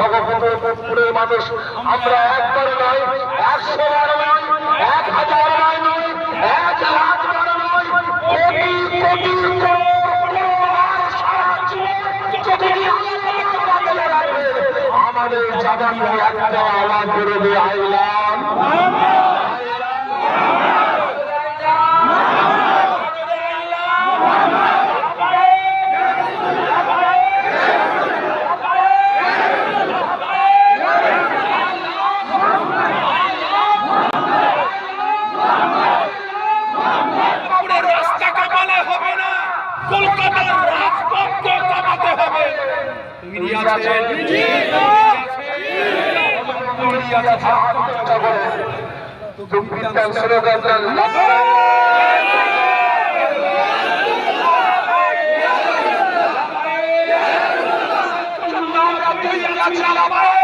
ভগবতপুরের মানুষ। আমরা একবার নয়, একশো বার নয়, এক হাজার বার নয়, এক লাখ বার নয়, কোটি কোটি আমাদের জাগানো একটা আওয়াজ বেরোবে আইলাম কলকাতার রাজপথকে কামাতে হবে তৈরি আছেন তৈরি আছেন স্লোগান আবার